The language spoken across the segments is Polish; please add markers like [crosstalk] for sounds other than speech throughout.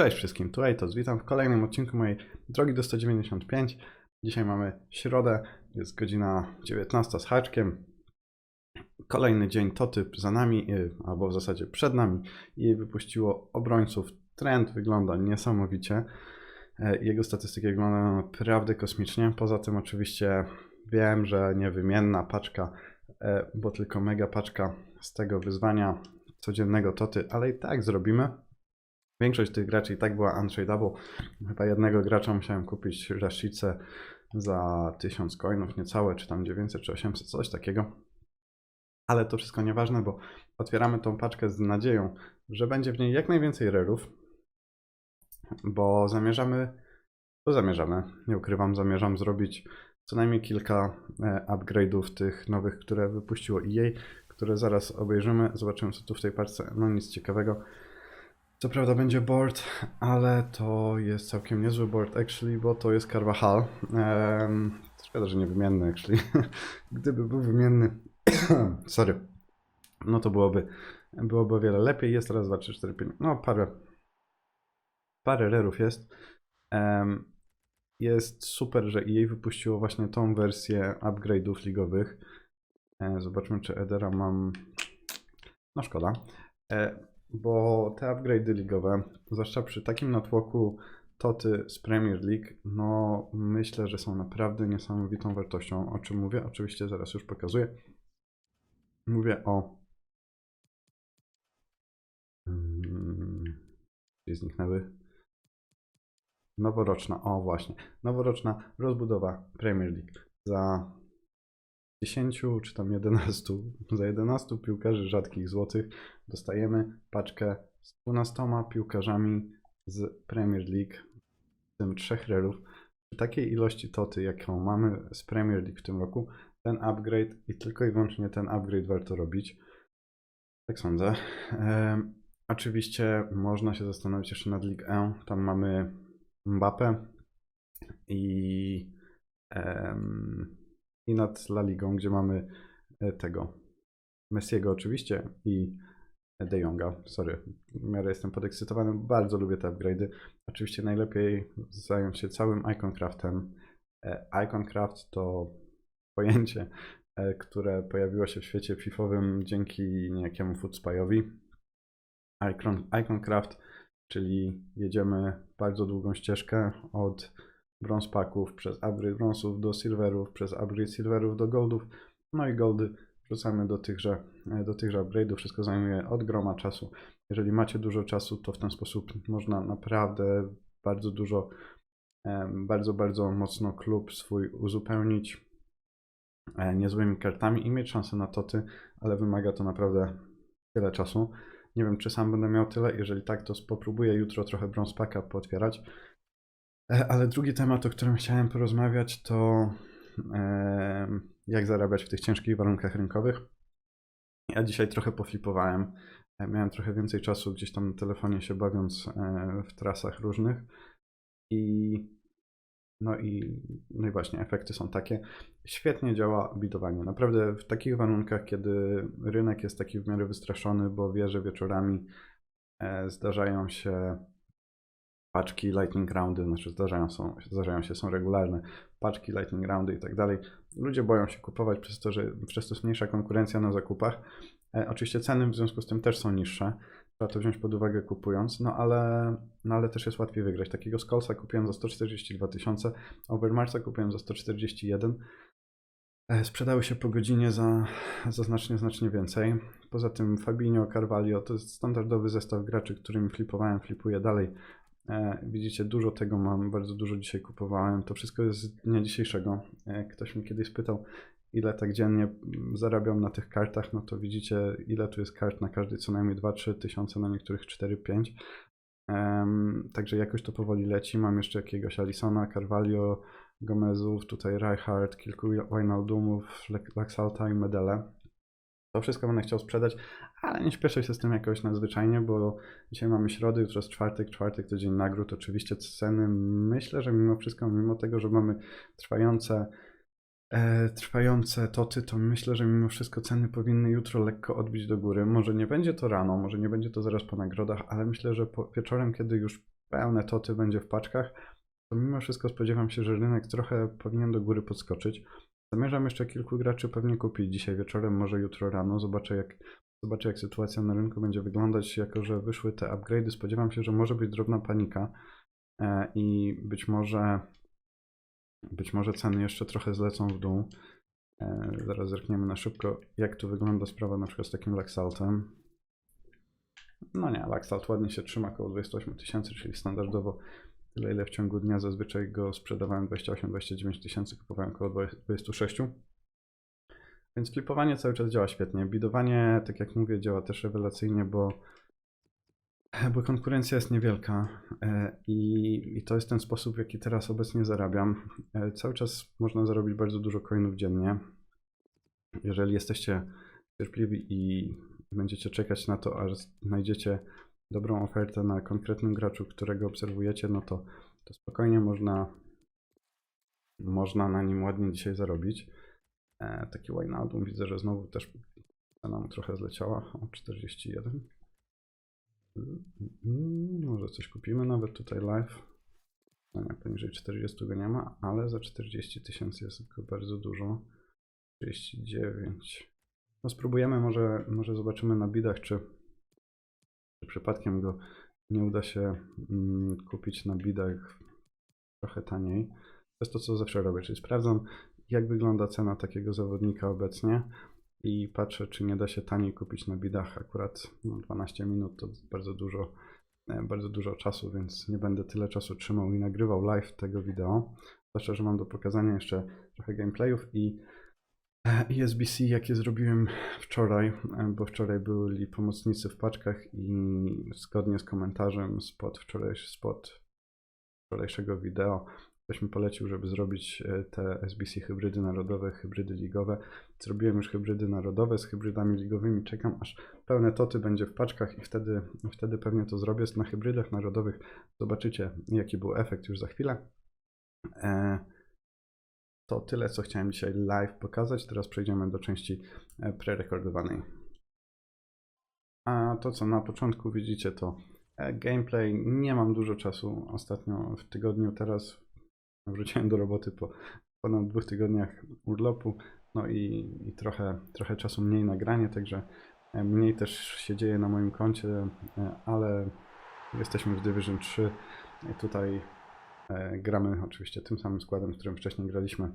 Cześć wszystkim, tu Ejtos. Witam w kolejnym odcinku mojej drogi do 195. Dzisiaj mamy środę, jest godzina 19 z haczkiem. Kolejny dzień Toty za nami, y, albo w zasadzie przed nami. I wypuściło obrońców. Trend wygląda niesamowicie. E, Jego statystyki wyglądają naprawdę kosmicznie. Poza tym oczywiście wiem, że niewymienna paczka, e, bo tylko mega paczka z tego wyzwania codziennego Toty, ale i tak zrobimy. Większość tych graczy i tak była untradeable. Chyba jednego gracza musiałem kupić Rashicę za 1000 coinów, niecałe, czy tam 900 czy 800, coś takiego. Ale to wszystko nieważne, bo otwieramy tą paczkę z nadzieją, że będzie w niej jak najwięcej rerów, bo zamierzamy, to zamierzamy, nie ukrywam, zamierzam zrobić co najmniej kilka e, upgrade'ów tych nowych, które wypuściło EA, które zaraz obejrzymy, zobaczymy co tu w tej paczce, no nic ciekawego. Co prawda będzie board, [laughs] ale to jest całkiem niezły board actually, bo to jest Carvajal. Um, szkoda, że nie wymienny actually. [laughs] Gdyby był wymienny, [coughs] sorry, no to byłoby, byłoby o wiele lepiej. Jest raz, dwa, trzy, cztery, pięć, no parę, parę rerów jest. Em, jest super, że EA wypuściło właśnie tą wersję upgrade'ów ligowych. E, zobaczmy, czy Edera mam. No szkoda. E, bo te upgrade'y ligowe, zwłaszcza przy takim natłoku Toty z Premier League, no myślę, że są naprawdę niesamowitą wartością. O czym mówię? Oczywiście zaraz już pokazuję. Mówię o. Hmm, Gdzie zniknęły? Noworoczna, o właśnie. Noworoczna rozbudowa Premier League za 10 czy tam 11, [laughs] za 11 piłkarzy rzadkich złotych dostajemy paczkę z 12 piłkarzami z Premier League, w tym trzech rerów. Przy takiej ilości toty, jaką mamy z Premier League w tym roku, ten upgrade i tylko i wyłącznie ten upgrade warto robić. Tak sądzę. Em, oczywiście można się zastanowić jeszcze nad League 1. Tam mamy Mbappé i em, i nad La Ligą, gdzie mamy e, tego Messiego oczywiście i De Jonga. Sorry, w miarę jestem podekscytowany. Bardzo lubię te upgrade'y. Oczywiście najlepiej zająć się całym Iconcraftem. E, Iconcraft to [laughs] pojęcie, e, które pojawiło się w świecie FIFowym dzięki niejakiemu Foodspyowi. Icon, Iconcraft, czyli jedziemy bardzo długą ścieżkę od brąz paków, przez upgrade brązów do silverów, przez upgrade silverów do goldów, no i goldy wrzucamy do tychże, do tychże upgrade'ów. Wszystko zajmuje od groma czasu. Jeżeli macie dużo czasu, to w ten sposób można naprawdę bardzo dużo, bardzo, bardzo mocno klub swój uzupełnić e, niezłymi kartami i mieć szansę na toty, ale wymaga to naprawdę tyle czasu. Nie wiem, czy sam będę miał tyle. Jeżeli tak, to popróbuję jutro trochę brąz paka pootwierać. E, Ale drugi temat, o którym chciałem porozmawiać, to e, jak zarabiać w tych ciężkich warunkach rynkowych. Ja dzisiaj trochę poflipowałem. E, Miałem trochę więcej czasu gdzieś tam na telefonie się bawiąc w trasach różnych. I no i, no i właśnie efekty są takie. Świetnie działa bidowanie. Naprawdę w takich warunkach, kiedy rynek jest taki w miarę wystraszony, bo wie, że wieczorami zdarzają się paczki lightning roundy, znaczy zdarzają, są, zdarzają się, są regularne paczki lightning roundy i tak dalej. Ludzie boją się kupować przez to, że przez to jest mniejsza konkurencja na zakupach. E, oczywiście ceny w związku z tym też są niższe. Trzeba to wziąć pod uwagę kupując, no ale, no ale też jest łatwiej wygrać. Takiego Skolsa kupiłem za 142 tysiące, Overmarsa kupiłem za 141. E, Sprzedały się po godzinie za, za znacznie, znacznie więcej. Poza tym Fabinho, Carvalho to jest standardowy zestaw graczy, którymi flipowałem, flipuję dalej. E, Widzicie, dużo tego mam, bardzo dużo dzisiaj kupowałem. To wszystko jest z dnia dzisiejszego. E, Ktoś mi kiedyś pytał, ile tak dziennie mm, zarabiam na tych kartach, no to widzicie, ile tu jest kart na każdej co najmniej 2-3 tysiące, na niektórych 4-5. Em, Także jakoś to powoli leci. Mam jeszcze jakiegoś Alisona, Carvalho, Gomezów, tutaj Rijkaard, kilku Wijnaldumów, Laxalta i Medele. To wszystko będę chciał sprzedać, ale nie śpieszę się z tym jakoś nadzwyczajnie, bo dzisiaj mamy środę, jutro jest czwartek, czwartek to dzień nagród. Oczywiście ceny myślę, że mimo wszystko, mimo tego, że mamy trwające, e, trwające toty, to myślę, że mimo wszystko ceny powinny jutro lekko odbić do góry. Może nie będzie to rano, może nie będzie to zaraz po nagrodach, ale myślę, że po, wieczorem, kiedy już pełne toty będzie w paczkach, to mimo wszystko spodziewam się, że rynek trochę powinien do góry podskoczyć. Zamierzam jeszcze kilku graczy pewnie kupić dzisiaj wieczorem, może jutro rano. Zobaczę jak, zobaczę jak sytuacja na rynku będzie wyglądać, jako że wyszły te upgrade'y. Spodziewam się, że może być drobna panika e, i być może być może ceny jeszcze trochę zlecą w dół. E, zaraz zerkniemy na szybko, jak tu wygląda sprawa na przykład z takim Laxaltem. No nie, Laxalt ładnie się trzyma około 28 tysięcy, czyli standardowo tyle ile w ciągu dnia zazwyczaj go sprzedawałem 28-29 tysięcy, kupowałem około 26. Więc flipowanie cały czas działa świetnie. Bidowanie, tak jak mówię, działa też rewelacyjnie, bo, bo konkurencja jest niewielka e, i, i to jest ten sposób, w jaki teraz obecnie zarabiam. E, Cały czas można zarobić bardzo dużo coinów dziennie. Jeżeli jesteście cierpliwi i będziecie czekać na to, aż znajdziecie dobrą ofertę na konkretnym graczu, którego obserwujecie, no to, to spokojnie można, można na nim ładnie dzisiaj zarobić. E, taki Wijnaldum widzę, że znowu też cena mu trochę zleciała o 41. Mm, Może coś kupimy nawet tutaj live. No nie, poniżej 40 go nie ma, ale za 40 tysięcy jest go bardzo dużo. 39. No spróbujemy, może, może zobaczymy na bidach, czy przypadkiem go nie uda się mm, kupić na bidach trochę taniej. To jest to, co zawsze robię, czyli sprawdzam, jak wygląda cena takiego zawodnika obecnie i patrzę, czy nie da się taniej kupić na bidach. Akurat no, 12 minut to bardzo dużo, e, bardzo dużo czasu, więc nie będę tyle czasu trzymał i nagrywał live tego wideo. Zwłaszcza, że mam do pokazania jeszcze trochę gameplayów i e, i SBC, jakie zrobiłem wczoraj, e, bo wczoraj byli pomocnicy w paczkach i zgodnie z komentarzem spod, wczorajszy, spod wczorajszego wideo ktoś mi polecił, żeby zrobić e, te SBC hybrydy narodowe, hybrydy ligowe. Zrobiłem już hybrydy narodowe z hybrydami ligowymi. Czekam aż pełne toty będzie w paczkach i wtedy, wtedy pewnie to zrobię. Na hybrydach narodowych zobaczycie, jaki był efekt już za chwilę. E, To tyle, co chciałem dzisiaj live pokazać. Teraz przejdziemy do części e, prerekordowanej. A to, co na początku widzicie, to e, gameplay. Nie mam dużo czasu ostatnio w tygodniu. Teraz wróciłem do roboty po ponad dwóch tygodniach urlopu. No i, i trochę, trochę czasu mniej nagranie, także e, mniej też się dzieje na moim koncie, ale jesteśmy w Division 3. I tutaj gramy oczywiście tym samym składem, z którym wcześniej graliśmy,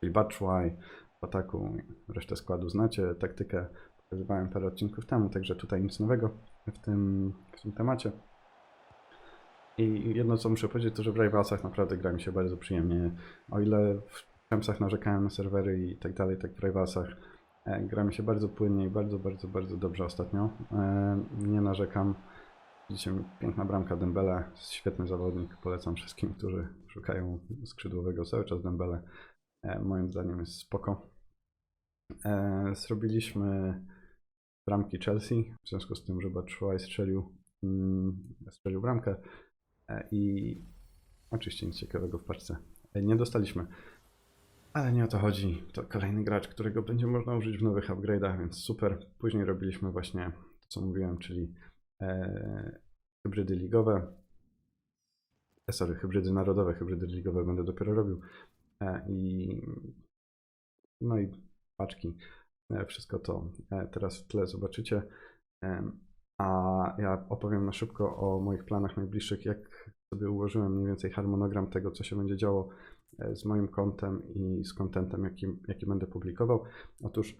czyli Batchway w ataku. Resztę składu znacie, taktykę pokazywałem parę odcinków temu, także tutaj nic nowego w tym, w tym temacie. I jedno co muszę powiedzieć, to że w Rivalsach naprawdę gra mi się bardzo przyjemnie. O ile w Champsach narzekałem na serwery i tak dalej, tak w Rivalsach e, gra mi się bardzo płynnie i bardzo, bardzo, bardzo dobrze ostatnio. E, nie narzekam. Widzicie, piękna bramka Dembele, świetny zawodnik. Polecam wszystkim, którzy szukają skrzydłowego cały czas Dembele. E, moim zdaniem jest spoko. E, zrobiliśmy bramki Chelsea, w związku z tym, że Batshuayi strzelił, mm, strzelił bramkę e, i oczywiście nic ciekawego w paczce nie dostaliśmy. Ale nie o to chodzi. To kolejny gracz, którego będzie można użyć w nowych upgrade'ach, więc super. Później robiliśmy właśnie to, co mówiłem, czyli hybrydy ligowe. E, sorry, hybrydy narodowe, hybrydy ligowe będę dopiero robił. E, I no i paczki. E, Wszystko to teraz w tle zobaczycie. A ja opowiem na szybko o moich planach najbliższych, jak sobie ułożyłem mniej więcej harmonogram tego, co się będzie działo z moim kontem i z kontentem, jaki, jaki będę publikował. Otóż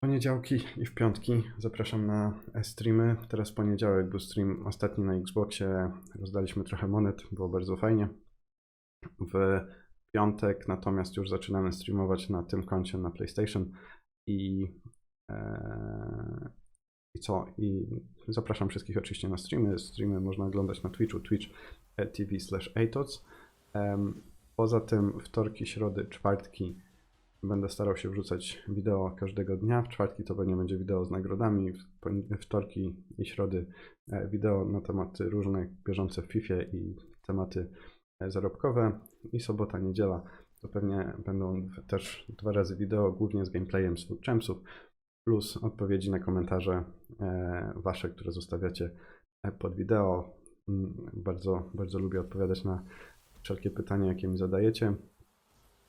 poniedziałki i w piątki zapraszam na streamy. Teraz poniedziałek był stream ostatni na Xboxie. Rozdaliśmy trochę monet, było bardzo fajnie. W piątek natomiast już zaczynamy streamować na tym koncie na PlayStation i, e, i co? I zapraszam wszystkich oczywiście na streamy. Streamy można oglądać na Twitchu, twitch.tv slash atots. Em, Poza tym wtorki, środy, czwartki będę starał się wrzucać wideo każdego dnia. W czwartki to pewnie będzie wideo z nagrodami, w wtorki i środy e, wideo na tematy różne, bieżące w FIFA i tematy e, zarobkowe. I sobota, niedziela to pewnie będą też dwa razy wideo, głównie z gameplayem z Champsów, plus odpowiedzi na komentarze e, wasze, które zostawiacie pod wideo. Mm, Bardzo, bardzo lubię odpowiadać na wszelkie pytania, jakie mi zadajecie.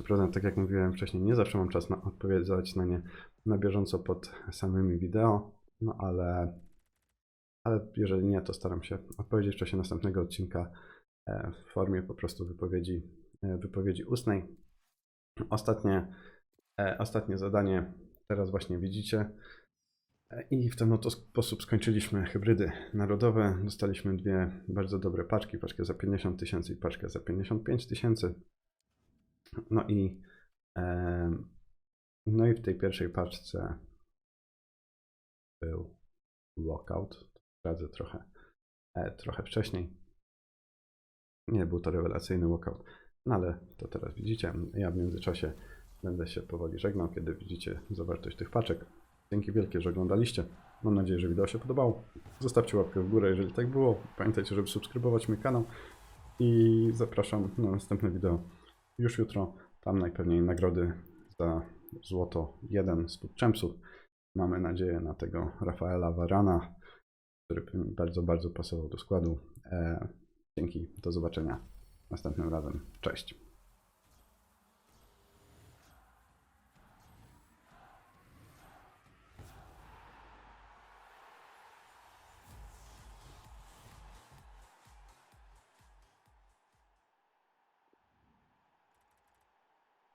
Prawda, tak jak mówiłem wcześniej, nie zawsze mam czas na odpowiadać na nie na bieżąco pod samymi wideo, no ale, ale jeżeli nie, to staram się odpowiedzieć w czasie następnego odcinka e, w formie po prostu wypowiedzi, e, wypowiedzi ustnej. Ostatnie, e, ostatnie zadanie teraz właśnie widzicie. I w ten oto sposób skończyliśmy hybrydy narodowe. Dostaliśmy dwie bardzo dobre paczki, paczkę za 50 tysięcy i paczkę za 55 tysięcy. No i, no i w tej pierwszej paczce był walkout. Sprawdzę trochę, e, trochę wcześniej. Nie był to rewelacyjny walkout, no ale to teraz widzicie. Ja w międzyczasie będę się powoli żegnał, kiedy widzicie zawartość tych paczek. Dzięki wielkie, że oglądaliście. Mam nadzieję, że wideo się podobało. Zostawcie łapkę w górę, jeżeli tak było. Pamiętajcie, żeby subskrybować mój kanał. I zapraszam na następne wideo już jutro. Tam najpewniej nagrody za złoto 1 z Bootchampsów. Mamy nadzieję na tego Rafaela Varana, który bardzo, bardzo pasował do składu. E, dzięki, do zobaczenia następnym razem. Cześć.